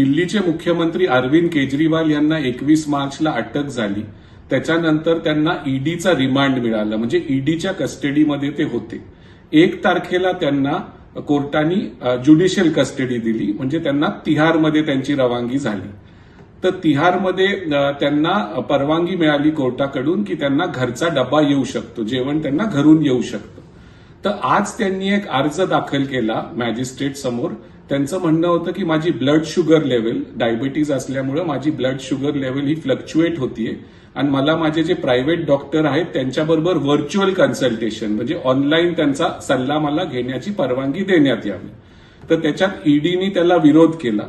दिल्लीचे मुख्यमंत्री अरविंद केजरीवाल यांना एकवीस मार्चला अटक झाली. त्याच्यानंतर त्यांना ईडीचा रिमांड मिळाला. म्हणजे ईडीच्या कस्टडीमध्ये ते होते. एक तारखेला त्यांना कोर्टाने ज्युडिशियल कस्टडी दिली. म्हणजे त्यांना तिहारमध्ये त्यांची रवानगी झाली. तर तिहारमध्ये त्यांना परवानगी मिळाली कोर्टाकडून की त्यांना घरचा डबा येऊ शकतो. जेवण त्यांना घरून येऊ शकतं. तर आज त्यांनी एक अर्ज दाखल केला मॅजिस्ट्रेट समोर त्यांचं म्हणणं होतं की माझी ब्लड शुगर लेवल डायबिटीज असल्यामुळं माझी ब्लड शुगर लेवल ही फ्लक्च्युएट होतीये. आणि मला माझे जे प्रायव्हेट डॉक्टर आहेत त्यांच्याबरोबर व्हर्च्युअल कन्सल्टेशन म्हणजे ऑनलाईन त्यांचा सल्ला मला घेण्याची परवानगी देण्यात यावी. तर त्याच्यात ईडीनी त्याला विरोध केला.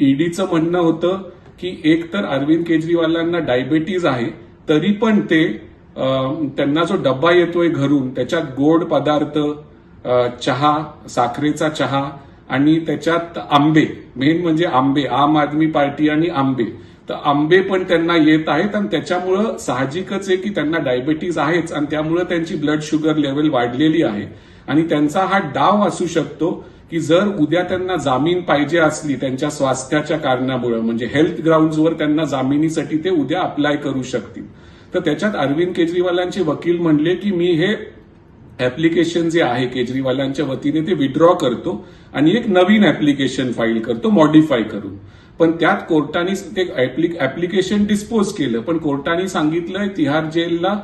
ईडीचं म्हणणं होतं की एक तर अरविंद केजरीवालांना डायबिटीज आहे तरी पण ते त्यांना जो डब्बा येतोय घरून त्याच्यात गोड पदार्थ चहा साखरेचा चहा आणि त्याच्यात आंबे. मेन म्हणजे आंबे. आम आदमी पार्टी आणि आंबे. तर आंबे पण त्यांना येत आहेत आणि त्याच्यामुळं साहजिकच आहे की त्यांना डायबिटीज आहेच आणि त्यामुळं त्यांची ब्लड शुगर लेवल वाढलेली आहे. आणि त्यांचा हा डाव असू शकतो की जर उद्या त्यांना जामीन पाहिजे असली त्यांच्या स्वास्थ्याच्या कारणामुळे म्हणजे हेल्थ ग्राउंड्सवर त्यांना जामिनीसाठी ते उद्या अप्लाय करू शकतील. तर त्याच्यात अरविंद केजरीवालांचे वकील म्हणले की मी हे ऍप्लिकेशन जे आहे केजरीवालांच्या वतीने ते विड्रॉ करतो आणि एक नवीन ऍप्लिकेशन फाईल करतो मॉडिफाय करून. पण त्यात कोर्टाने ते ऍप्लिकेशन डिस्पोज केलं. पण कोर्टाने सांगितलंय तिहार जेलला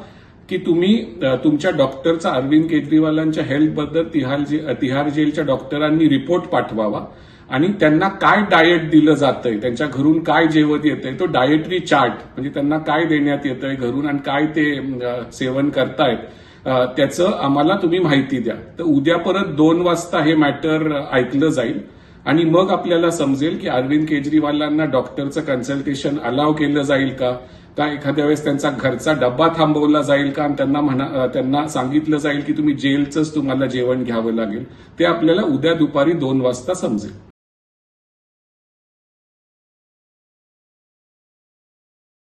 की तुम्ही तुमच्या डॉक्टरचा अरविंद केजरीवालांच्या हेल्थबद्दल तिहार जे तिहार जेलच्या डॉक्टरांनी रिपोर्ट पाठवावा. आणि त्यांना काय डाएट दिलं जातंय त्यांच्या घरून काय जेवत येतंय तो डाएटरी चार्ट म्हणजे त्यांना काय देण्यात येतंय घरून आणि काय ते सेवन करतायत त्याचं आम्हाला तुम्ही माहिती द्या. तर उद्या परत दोन वाजता हे मॅटर ऐकलं जाईल आणि मग आपल्याला समजेल की अरविंद केजरीवालांना डॉक्टरचं कन्सल्टेशन अलाव केलं जाईल का? का एखाद्या वेळेस त्यांचा घरचा डब्बा थांबवला जाईल का? आणि त्यांना म्हणा त्यांना सांगितलं जाईल की तुम्ही जेलचंच तुम्हाला जेवण घ्यावं लागेल. ते आपल्याला उद्या दुपारी दोन वाजता समजेल.